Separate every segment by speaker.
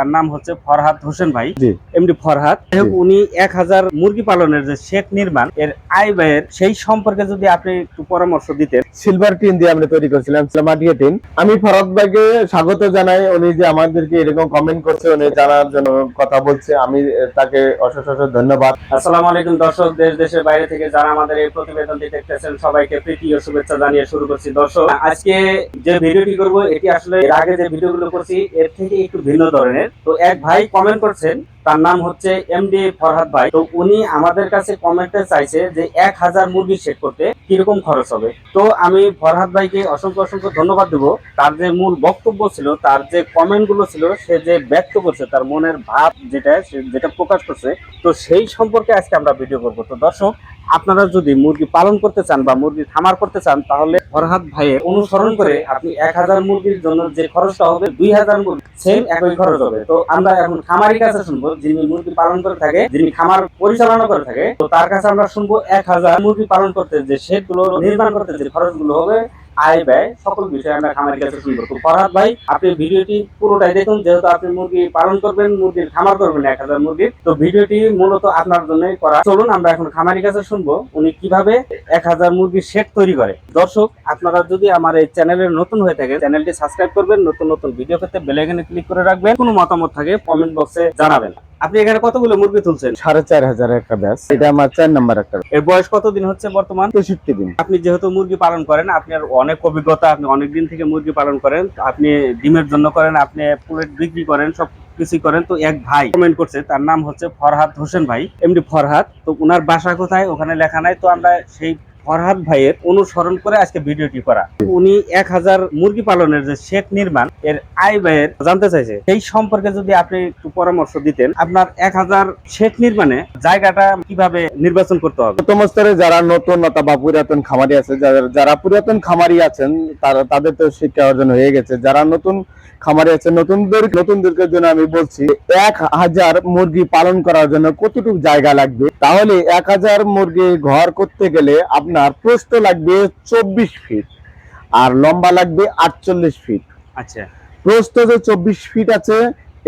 Speaker 1: তার নাম হচ্ছে ফরহাদ হোসেন ভাই এমডি ফরহাদ। উনি এক হাজার মুরগি পালনের যে শেখ নির্মাণ এর আয় ব্যয়ের সেই সম্পর্কে যদি আপনি একটু পরামর্শ দিতেন।
Speaker 2: সিলভার টিন দিয়ে আমরা তৈরি করছিলাম মাটিয়া টিন আমি ফরাদ ভাইকে স্বাগত জানাই উনি যে আমাদেরকে এরকম কমেন্ট করছে উনি জানার জন্য কথা বলছে আমি তাকে অশেষ অশেষ ধন্যবাদ।
Speaker 1: আসসালামু আলাইকুম দর্শক দেশ দেশের বাইরে থেকে যারা আমাদের এই প্রতিবেদনটি দেখতেছেন সবাইকে প্রীতি ও শুভেচ্ছা জানিয়ে শুরু করছি। দর্শক আজকে যে ভিডিওটি করব এটি আসলে এর আগে যে ভিডিওগুলো করছি এর থেকে একটু ভিন্ন ধরনের। তো এক ভাই কমেন্ট করছেন, তার নাম হচ্ছে এমডি ফরহাদ ভাই। তো উনি আমাদের কাছে কমেন্টে চাইছে যে এক হাজার মুরগি সেট করতে কীরকম খরচ হবে। তো আমি ফরহাদ ভাইকে অসংখ্য অসংখ্য ধন্যবাদ দেবো। তার যে মূল বক্তব্য ছিল, তার যে কমেন্টগুলো ছিল, সে যে ব্যক্ত করছে, তার মনের ভাব যেটা যেটা প্রকাশ করছে, তো সেই সম্পর্কে আজকে আমরা ভিডিও করব। তো দর্শক আপনারা যদি মুরগি পালন করতে চান বা মুরগি খামার করতে চান, তাহলে ফরহাদ ভাইয়ের অনুসরণ করে আপনি এক হাজার মুরগির জন্য যে খরচটা হবে, দুই হাজার মুরগি সেম একই খরচ হবে। তো আমরা এখন খামারি কাছে শুনব, যিনি মুরগি পালন করে থাকে, যিনি খামার পরিচালনা করে থাকে, তো তার কাছে আমরা শুনব এক হাজার মুরগি পালন করতে যে সেগুলো নির্মাণ করতে যে খরচগুলো হবে আয় ব্যয়, সকল বিষয়ে আমরা খামারি কাছে শুনব। তো ফরহাদ ভাই, আপনি ভিডিওটি পুরোটাই দেখুন, যেহেতু আপনি মুরগি পালন করবেন, মুরগির খামার করবেন, এক হাজার মুরগির তো ভিডিওটি মূলত আপনার জন্যই করা। চলুন, আমরা এখন খামারের কাছে শুনব, উনি কীভাবে এক হাজার মুরগির শেড তৈরি করে। দর্শক, আপনারা যদি আমার এই চ্যানেলে নতুন হয়ে থাকেন, চ্যানেলটি সাবস্ক্রাইব করবেন, নতুন নতুন ভিডিও পেতে বেল আইকনে ক্লিক করে রাখবেন। কোনো মতামত থাকে, কমেন্ট বক্সে জানাবেন। আপনি এখানে কতগুলো মুরগি তুলছেন?
Speaker 2: সাড়ে চার হাজার একটা ব্যাস। এটা আমার চার নাম্বার একটা
Speaker 1: এর বয়স কতদিন হচ্ছে বর্তমান?
Speaker 2: তেষট্টি দিন।
Speaker 1: আপনি যেহেতু মুরগি পালন করেন আপনার অনেক অভিজ্ঞতা আপনি অনেক দিন থেকে মুরগি পালন করেন আপনি ডিমের জন্য করেন আপনি পুলেট বিক্রি করেন সব করেন তো এক ভাই কমেন্ট করছে তার নাম হচ্ছে ফরহাদ হোসেন ভাই এমডি ফরহাদ তো ওনার বাসা কোথায়? ওখানে লেখা নাই তো আমরা সেই ফরহাদ ভাইয়ের অনুসরণ করে আজকে ভিডিওটি করা। উনি এক হাজার মুরগি পালনের যে নির্মাণ, এর আয় ব্যয়ের জানতে চাইছে। সেই সম্পর্কে যদি আপনি একটু পরামর্শ দিতেন, আপনার এক হাজার নির্মাণে জায়গাটা কীভাবে নির্বাচন করতে হবে?
Speaker 2: প্রথম স্তরে যারা নতুন পুরাতন খামারি আছে যারা পুরাতন খামারি আছেন, তারা তাদের তো শিক্ষা অর্জন হয়ে গেছে। যারা নতুন খামারি আছে, নতুনদের নতুনদেরকে জন্য আমি বলছি, এক হাজার মুরগি পালন করার জন্য কতটুকু জায়গা লাগবে? তাহলে এক হাজার মুরগি ঘর করতে গেলে আপনার প্রস্থ লাগবে চব্বিশ ফিট আর লম্বা লাগবে আটচল্লিশ ফিট
Speaker 1: আচ্ছা।
Speaker 2: প্রস্থ যে চব্বিশ ফিট আছে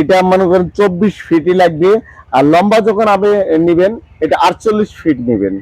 Speaker 2: এটা মনে করেন চব্বিশ ফিটই লাগবে। আর লম্বা যখন আপনি নিবেন এটা আটচল্লিশ ফিট নেবেন।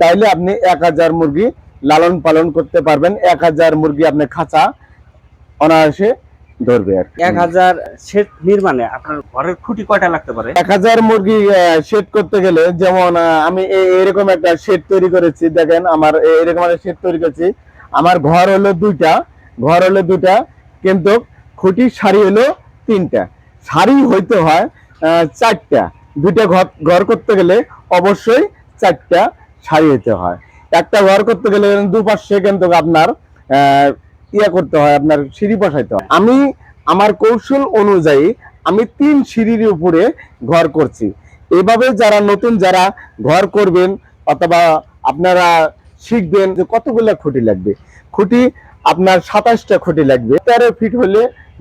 Speaker 2: তাইলে আপনি এক হাজার মুরগি লালন পালন করতে পারবেন। এক হাজার মুরগি আপনি খাঁচা অনায়াসে ধরবে আর
Speaker 1: এক হাজার সেট নির্মাণে আপনার ঘরের খুঁটি কয়টা লাগতে পারে?
Speaker 2: এক হাজার মুরগি শেড করতে গেলে যেমন আমি এরকম একটা শেড তৈরি করেছি দেখেন আমার এরকম একটা শেড তৈরি করেছি। আমার ঘর হলো দুইটা ঘর হলো দুইটা কিন্তু খুঁটির সারি হলো তিনটা। সারি হইতে হয় চারটা। দুইটা ঘর ঘর করতে গেলে অবশ্যই চারটা সারি হইতে হয়। একটা ঘর করতে গেলে দুপাশে কিন্তু আপনার আহ, ইয়া করতে হয়, আপনার সিঁড়ি বসাইতে হয়। আমি আমার কৌশল অনুযায়ী আমি তিন সিঁড়ির উপরে ঘর করছি। এভাবে যারা নতুন যারা ঘর করবেন অথবা আপনারা শিখবেন যে কতগুলো খুঁটি লাগবে। খুঁটি আপনার সাতাশটা খুঁটি লাগবে। তেরো ফিট হলে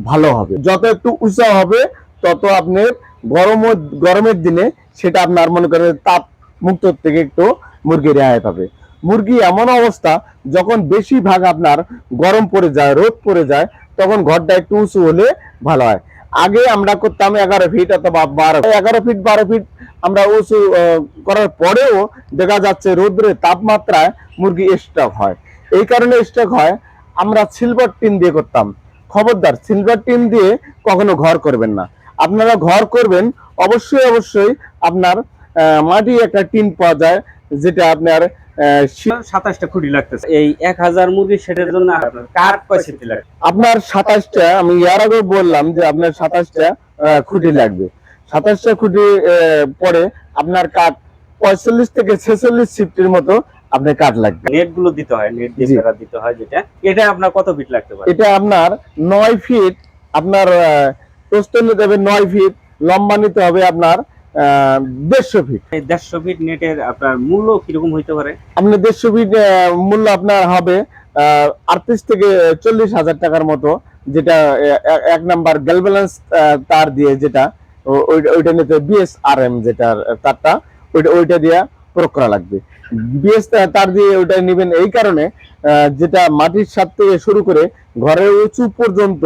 Speaker 2: ভালো হবে। যত একটু উঁচা হবে, তত আপনার গরম গরমের দিনে সেটা আপনার মনে করেন তাপ মুক্ত থেকে একটু মুরগি রেহাই পাবে। মুরগি এমন অবস্থা, যখন বেশিরভাগ আপনার গরম পড়ে যায়, রোদ পড়ে যায়, তখন ঘরটা একটু উঁচু হলে ভালো হয়। আগে আমরা করতাম এগারো ফিট অথবা বারো এগারো ফিট বারো ফিট আমরা উঁচু করার পরেও দেখা যাচ্ছে রোদ্রের তাপমাত্রায় মুরগি স্টক হয়। এই কারণে স্টক হয়। আমরা সিলভার টিন দিয়ে করতাম। খবরদার সিলভার টিন দিয়ে কখনো ঘর করবেন না। আপনারা ঘর করবেন, অবশ্যই অবশ্যই আপনার মাটি একটা টিন পাওয়া যায়, যেটা আপনার
Speaker 1: সাতাশটা খুঁটি লাগতেছে। এই এক হাজার মুরগি সেটের জন্য কয় সেটি
Speaker 2: আপনার সাতাশটা আমি এর আগে বললাম যে আপনার সাতাশটা খুঁটি লাগবে। সাতাশটা খুঁটি পরে আপনার কাঠ পঁয়তাল্লিশ থেকে ছেচল্লিশ সিফটির মতো আপনার কাঠ লাগবে।
Speaker 1: নেটগুলো দিতে হয় নেট দিয়ে দিতে হয় যেটা। এটা আপনার কত ফিট লাগতে পারে?
Speaker 2: এটা আপনার নয় ফিট আপনার প্রস্থ নিতে হবে নয় ফিট লম্বা নিতে হবে আপনার দেড়শো ফিট
Speaker 1: দেড়শো ফিট নেটের আপনার মূল্য কীরকম হইতে পারে?
Speaker 2: আপনি দেড়শো ফিট মূল্য আপনার হবে আটত্রিশ থেকে চল্লিশ হাজার টাকার মতো যেটা এক নাম্বার গ্যালভ্যালেন্স তার দিয়ে যেটা ওইটা নিতে বিএস আর এম যেটা তারটা ওইটা ওইটা দিয়ে প্রয়োগ করা লাগবে। বিএস তার দিয়ে ওইটা নেবেন এই কারণে যেটা মাটির সাত থেকে শুরু করে ঘরের উঁচু পর্যন্ত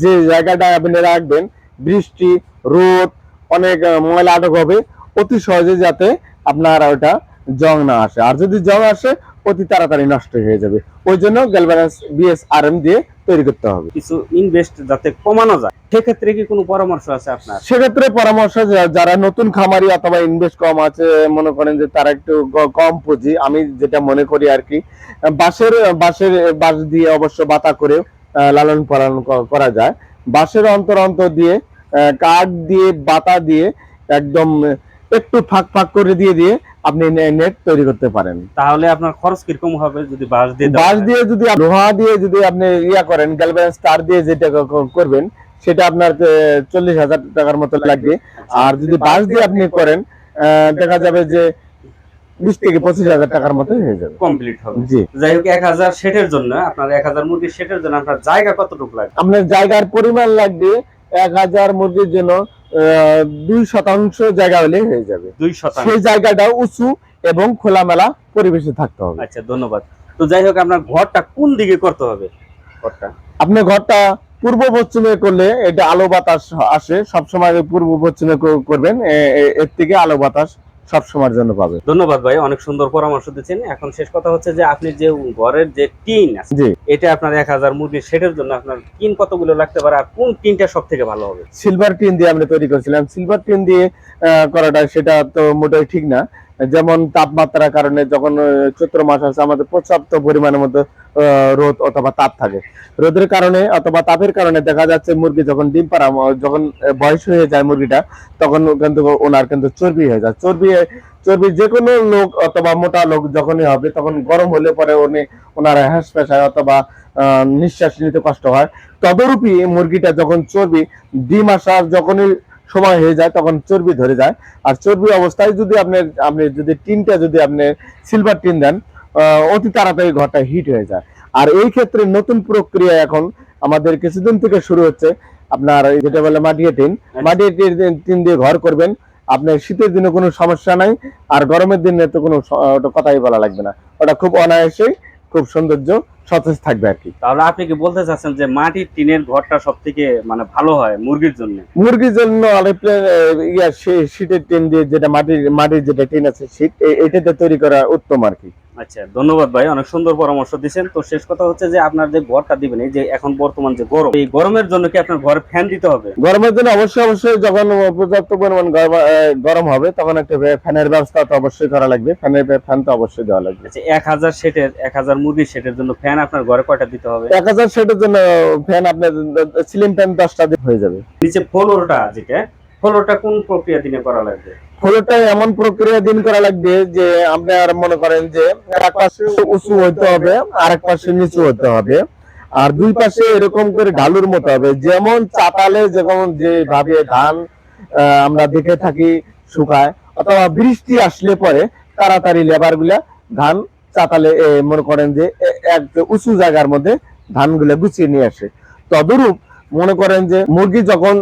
Speaker 2: যে জায়গাটা আপনি রাখবেন বৃষ্টি রোদ অনেক ময়লা আটক হবে অতি সহজে যাতে আপনার ওটা জং না আসে। আর যদি জং আসে অতি তাড়াতাড়ি নষ্ট হয়ে যাবে। ওই জন্য গ্যালভানাস বিএস আর এম দিয়ে তৈরি করতে হবে।
Speaker 1: কিছু ইনভেস্ট যাতে কমানো যায়। সেক্ষেত্রে কি কোনো পরামর্শ আছে আপনার?
Speaker 2: সেক্ষেত্রে পরামর্শ যারা নতুন খামারি অথবা ইনভেস্ট কম আছে মনে করেন যে তারা একটু কম পুঁজি আমি যেটা মনে করি আর কি বাঁশের বাঁশের বাঁশ দিয়ে অবশ্য বাতা করে লালন পালন করা যায়। বাঁশের অন্তর অন্তর দিয়ে কাঠ দিয়ে বাতা দিয়ে একদম একটু ফাঁক ফাঁক করে দিয়ে দিয়ে আপনি নেট তৈরি করতে পারেন।
Speaker 1: তাহলে আপনার খরচ কীরকম হবে যদি বাঁশ দিয়ে
Speaker 2: বাঁশ দিয়ে যদি লোহা দিয়ে যদি আপনি ইয়া করেন গ্যালভ্যান স্টার দিয়ে যেটা করবেন সেটা আপনার চল্লিশ হাজার টাকার মতো লাগবে। আর যদি বাঁশ দিয়ে আপনি করেন আহ, দেখা যাবে যে বিশ থেকে পঁচিশ হাজার টাকার মতো হয়ে যাবে।
Speaker 1: কমপ্লিট হবে।
Speaker 2: জি।
Speaker 1: যাই হোক এক হাজার সেটের জন্য আপনার এক হাজার মুরগির সেটের জন্য আপনার জায়গা কতটুকু লাগবে?
Speaker 2: আপনার জায়গার পরিমাণ লাগবে এক হাজার মুরগির জন্য দুই শতাংশ জায়গা হলে হয়ে যাবে।
Speaker 1: দুই শতাংশ।
Speaker 2: সেই জায়গাটা উঁচু এবং খোলামেলা পরিবেশে থাকতে হবে।
Speaker 1: আচ্ছা ধন্যবাদ। তো যাই হোক আপনার ঘরটা কোন দিকে করতে হবে? ঘরটা।
Speaker 2: আপনার ঘরটা পূর্ব পশ্চিমে করলে এটা আলো বাতাস আসে সবসময় পূর্ব পশ্চিমে করবেন। এর থেকে আলো বাতাস সবসময়ের জন্য পাবে।
Speaker 1: ধন্যবাদ ভাই অনেক সুন্দর পরামর্শ দিচ্ছেন। এখন শেষ কথা হচ্ছে যে আপনি যে ঘরের যে টিন আছে
Speaker 2: জি।
Speaker 1: এটা আপনার এক হাজার মুরগির সেটের জন্য আপনার টিন কতগুলো লাগতে পারে আর কোন টিনটা সব থেকে ভালো হবে?
Speaker 2: সিলভার টিন দিয়ে আমরা তৈরি করেছিলাম। সিলভার টিন দিয়ে আহ, করাটা সেটা তো মোটেই ঠিক না। যেমন তাপমাত্রার কারণে যখন চৈত্র মাস আছে আমাদের পর্যাপ্ত পরিমাণের মধ্যে রোদ অথবা তাপ থাকে। রোদের কারণে অথবা তাপের কারণে দেখা যাচ্ছে মুরগি যখন ডিম পাড়া যখন বয়স হয়ে যায় মুরগিটা, তখন কিন্তু ওনার কিন্তু চর্বি হয়ে যায়। চর্বি চর্বি যে কোনো লোক অথবা মোটা লোক যখনই হবে, তখন গরম হলে পরে উনি ওনার হ্যাস পেশায় অথবা নিঃশ্বাস নিতে কষ্ট হয়। তদরূপী মুরগিটা যখন চর্বি, ডিম আসার যখনই সময় হয়ে যায় তখন চর্বি ধরে যায়। আর চর্বি অবস্থায় যদি আপনি আপনি যদি টিনটা যদি আপনি সিলভার টিন দেন অতি তাড়াতাড়ি ঘরটা হিট হয়ে যায়। আর এই ক্ষেত্রে নতুন প্রক্রিয়া এখন আমাদের কিছুদিন থেকে শুরু হচ্ছে আপনার যেটা বলে মাটিয়া টিন। মাটিয়া টিন টিন দিয়ে ঘর করবেন। আপনার শীতের দিনে কোনো সমস্যা নাই আর গরমের দিনে তো কোনো ওটা কথাই বলা লাগবে না। ওটা খুব অনায়াসেই খুব সৌন্দর্য সতেজ থাকবে আর কি।
Speaker 1: তাহলে আপনি কি বলতে চাচ্ছেন যে মাটির টিনের ঘরটা সব থেকে মানে ভালো হয় মুরগির জন্য?
Speaker 2: মুরগির জন্য ইয়া শীতের টিন দিয়ে যেটা মাটির মাটির যেটা টিন আছে শীত এটাতে তৈরি করা উত্তম আর কি।
Speaker 1: আচ্ছা ধন্যবাদ ভাই অনেক সুন্দর পরামর্শ দিচ্ছেন তো শেষ কথা হচ্ছে যে আপনার যে ঘরটা দিবেন এই যে এখন বর্তমান যে গরম এই গরমের জন্য কি আপনার ঘরে ফ্যান দিতে হবে?
Speaker 2: গরমের জন্য অবশ্যই অবশ্যই যখন পর্যাপ্ত পরিমাণ গরম হবে তখন একটা ফ্যানের ব্যবস্থা তো অবশ্যই করা লাগবে। ফ্যানের ফ্যান তো অবশ্যই দেওয়া লাগবে।
Speaker 1: আচ্ছা এক হাজার সেটের এক হাজার মুরগির সেটের জন্য ফ্যান আপনার ঘরে কয়টা দিতে হবে?
Speaker 2: এক হাজার সেটের জন্য ফ্যান আপনার সিলিং ফ্যান দশটা দিয়ে হয়ে যাবে।
Speaker 1: নিচে ফ্লোরটা যেটা কোন প্রক্রিয়া দিনে করা লাগবে?
Speaker 2: এমন প্রক্রিয়া দিন করা লাগবে যে মনে করেন যে এক পাশে উঁচু হবে আর এক পাশে নিচু হতে হবে। আর দুই পাশে এরকম করে ঢালুর মতো হবে। যেমন চাতালে যেমন যেভাবে ধান আমরা দেখে থাকি শুকায়, অথবা বৃষ্টি আসলে পরে তাড়াতাড়ি লেবারগুলা ধান চাতালে মনে করেন যে এক উঁচু জায়গার মধ্যে ধানগুলা গুছিয়ে নিয়ে আসে। তদরূপ মনে করেন যে, মুরগি যখন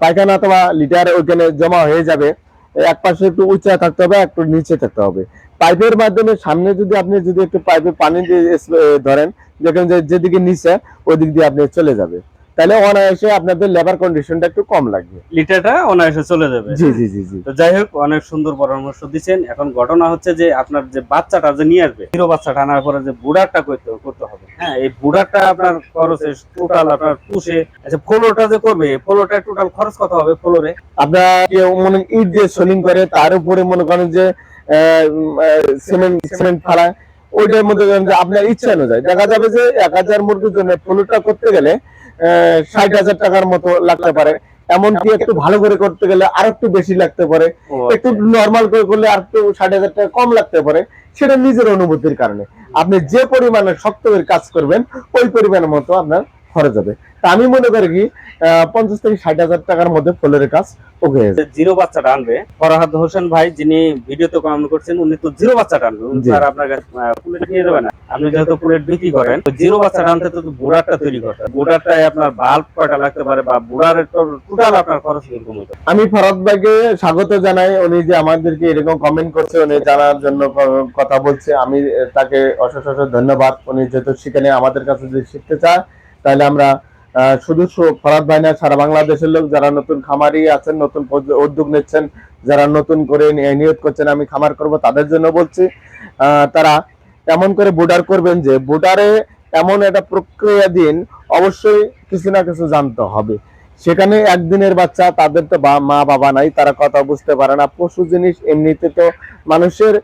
Speaker 2: পায়খানা অথবা লিটার ওইখানে জমা হয়ে যাবে। এক পাশে একটু উঁচা থাকতে হবে, একটু নিচে থাকতে হবে। পাইপের মাধ্যমে সামনে যদি আপনি যদি একটু পাইপে পানি দিয়ে ধরেন, দেখেন যে যেদিকে নিচে ওই দিক দিয়ে আপনি চলে যাবে। তাহলে অনায়াসে আপনাদের লেবার কন্ডিশনটা একটু কম লাগবে।
Speaker 1: লিটারটা অনায়াসে চলে যাবে।
Speaker 2: জি জি জি জি।
Speaker 1: তো যাই হোক অনেক সুন্দর পরামর্শ দিচ্ছেন। এখন ঘটনা হচ্ছে যে আপনার যে বাচ্চাটা যে নিয়ে আসবে হিরো বাচ্চাটা আনার পরে যে বুড়ারটা করতে করতে হবে। হ্যাঁ এই বুড়ারটা আপনার খরচে টোটাল আপনার পুষে আচ্ছা ফ্লোরটা যে করবে ফ্লোরটা টোটাল খরচ কত হবে ফ্লোরে
Speaker 2: আপনার কেউ মনে ইট দিয়ে সোলিং করে তার উপরে মনে করেন যে সিমেন্ট সিমেন্ট ফালা ওইটার মধ্যে আপনার ইচ্ছা অনুযায়ী। দেখা যাবে যে এক হাজার মুরগির জন্য ফ্লোরটা করতে গেলে ষাট হাজার টাকার মতো লাগতে পারে। এমনকি একটু ভালো করে করতে গেলে আর একটু বেশি লাগতে পারে। একটু নর্মাল করে করলে আর একটু ষাট হাজার টাকা কম লাগতে পারে। সেটা নিজের অনুভূতির কারণে। আপনি যে পরিমাণে শক্ত করে কাজ করবেন ওই পরিমাণের মতো আপনার খরচ হবে। তা আমি মনে করি কি পঞ্চাশ থেকে ষাট হাজার টাকার মধ্যে ফ্লোরের কাজ ওকে।
Speaker 1: জিরো বাচ্চাটা আনবে ফরহাদ হোসেন ভাই যিনি ভিডিওতে কমেন্ট করছেন উনি তো জিরো বাচ্চাটা আনবে আর আপনার কাছে পুলেট নিয়ে যাবে না। আপনি যেহেতু পুলেট বিক্রি করেন তো জিরো বাচ্চাটা আনতে তো বুড়ারটা তৈরি করতে হবে। বুড়ারটায় আপনার কয়টা লাগতে পারে বা বুড়ার টোটাল আপনার খরচ কীরকম হতে?
Speaker 2: আমি ফরাদ ভাইকে স্বাগত জানাই। উনি যে আমাদেরকে এরকম কমেন্ট করছে উনি জানার জন্য কথা বলছে। আমি তাকে অশেষ অশেষ ধন্যবাদ। উনি যেহেতু সেখানে আমাদের কাছে যদি শিখতে চায় তাহলে আমরা শুধু ফরাদ ভাই না, সারা বাংলাদেশের লোক যারা নতুন খামারি আছেন, নতুন উদ্যোগ নিচ্ছেন, যারা নতুন করে নিয়োগ করছেন, আমি খামার করব তাদের জন্য বলছি তারা এমন করে বুডার করবেন যে বুডারে এমন একটা প্রক্রিয়া দিন, অবশ্যই কিছু না কিছু জানতে হবে। সেখানে একদিনের বাচ্চা, তাদের তো মা বাবা নাই, তারা কথা বুঝতে পারে না। পশু জিনিস এমনিতে তো মানুষের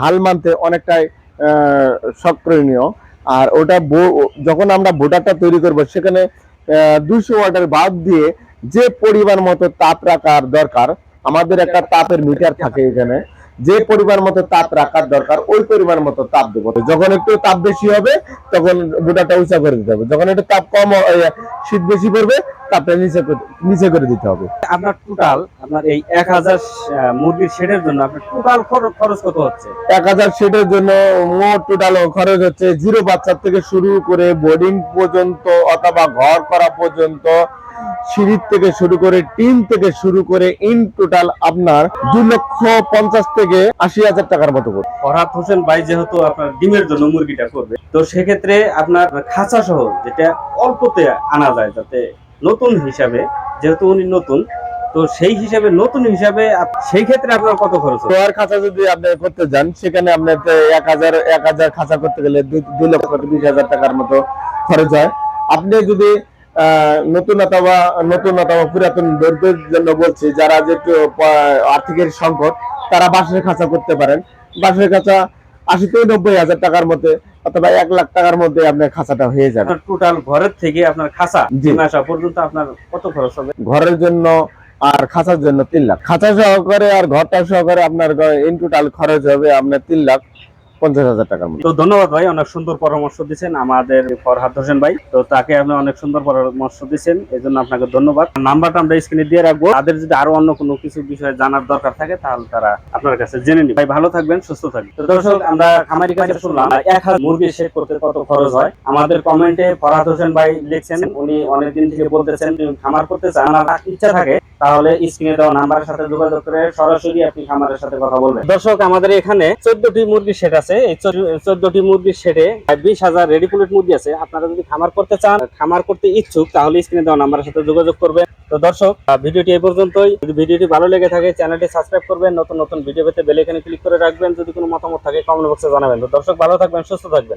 Speaker 2: হাল মানতে অনেকটাই সক্রিয়। আর ওটা যখন আমরা ভোটারটা তৈরি করব, সেখানে দুশো ওয়াটের বাদ দিয়ে যে পরিমাণ মতো তাপ রাখার দরকার, আমাদের একটা তাপের মিটার থাকে এখানে, যে পরিমাণ মতো তাপ রাখার দরকার, ওই পরিমাণ মতো তাপ দেবো। যখন একটু তাপ বেশি হবে, তখন ভোটারটা উঁচা করে দিতে হবে। যখন একটু তাপ কম শীত বেশি পড়বে তাপটা নিচে নিচে করে দিতে হবে।
Speaker 1: আপনার টোটাল আপনার এই এক হাজার মুরগির শেডের জন্য আপনার টোটাল খরচ কত হচ্ছে?
Speaker 2: এক হাজার সেটের জন্য মোট টোটাল খরচ হচ্ছে জিরো বাচ্চার থেকে শুরু করে বোর্ডিং পর্যন্ত অথবা ঘর করা পর্যন্ত সিঁড়ির থেকে শুরু করে টিন থেকে শুরু করে ইন টোটাল আপনার দুই লক্ষ পঞ্চাশ থেকে আশি হাজার টাকার মতো
Speaker 1: ফরহাদ হোসেন ভাই যেহেতু আপনার ডিমের জন্য মুরগিটা করবে তো সেক্ষেত্রে আপনার খাঁচা সহ যেটা অল্পতে আনা যায় যাতে নতুন হিসাবে, যেহেতু উনি নতুন, তো সেই হিসাবে নতুন হিসাবে সেই ক্ষেত্রে আপনার কত খরচ
Speaker 2: তোয়ার খাঁচা যদি আপনি করতে যান, সেখানে আপনার এক হাজার এক হাজার খাঁচা করতে গেলে দুই লক্ষ বিশ হাজার টাকার মতো খরচ হয়। আপনি যদি নতুন অথবা নতুন অথবা পুরাতন দরিদ্রের জন্য বলছি, যারা যে একটু প- আর্থিকের সংকট, তারা বাঁশের খাঁচা করতে পারেন। বাঁশের খাঁচা আশি থেকে নব্বই হাজার টাকার মধ্যে অথবা এক লাখ টাকার মধ্যে আপনার খাঁচাটা হয়ে যাবে।
Speaker 1: টোটাল ঘরের থেকে আপনার খাঁচা আসা পর্যন্ত আপনার কত খরচ হবে?
Speaker 2: ঘরের জন্য আর খাঁচার জন্য তিন লাখ। খাঁচা সহকারে আর ঘরটা সহকারে আপনার ইন টোটাল খরচ হবে আপনার তিন লাখ। পঞ্চাশ হাজার টাকার মতো।
Speaker 1: তো ধন্যবাদ ভাই অনেক সুন্দর পরামর্শ দিচ্ছেন আমাদের ফরহাদ হোসেন ভাই। তো তাকে আপনি অনেক সুন্দর পরামর্শ দিচ্ছেন এই জন্য আপনাকে ধন্যবাদ। নাম্বারটা আমরা স্ক্রিনে দিয়ে রাখব। তাদের যদি আরও অন্য কোনো কিছু বিষয়ে জানার দরকার থাকে তাহলে তারা আপনার কাছে জেনে নিবে। ভাই ভালো থাকবেন সুস্থ থাকবেন। তো দর্শক আমরা খামারি কাছে শুনলাম এক হাজার মুরগি শেড করতে কত খরচ হয়? আমাদের কমেন্টে ফরহাদ হোসেন ভাই লিখছেন উনি অনেকদিন থেকে বলতেছেন খামার করতে চান ইচ্ছা থাকে তাহলে স্ক্রিনে দেওয়া নাম্বারের সাথে যোগাযোগ করে সরাসরি আপনি খামারের সাথে কথা বলবেন। দর্শক আমাদের এখানে চোদ্দটি মুরগি সেট আছে। এই চোদ্দটি মুরগির সেটে বিশ হাজার রেডি পুলেট মুরগি আছে। আপনারা যদি খামার করতে চান, খামার করতে ইচ্ছুক, তাহলে স্ক্রিনে দেওয়া নাম্বারের সাথে যোগাযোগ করবেন। তো দর্শক ভিডিওটি এই পর্যন্তই। যদি ভিডিওটি ভালো লেগে থাকে চ্যানেলটি সাবস্ক্রাইব করবেন। নতুন নতুন ভিডিও পেতে বেল এখানে ক্লিক করে রাখবেন। যদি কোনো মতামত থাকে কমেন্ট বক্সে জানাবেন। তো দর্শক, ভালো থাকবেন, সুস্থ থাকবেন।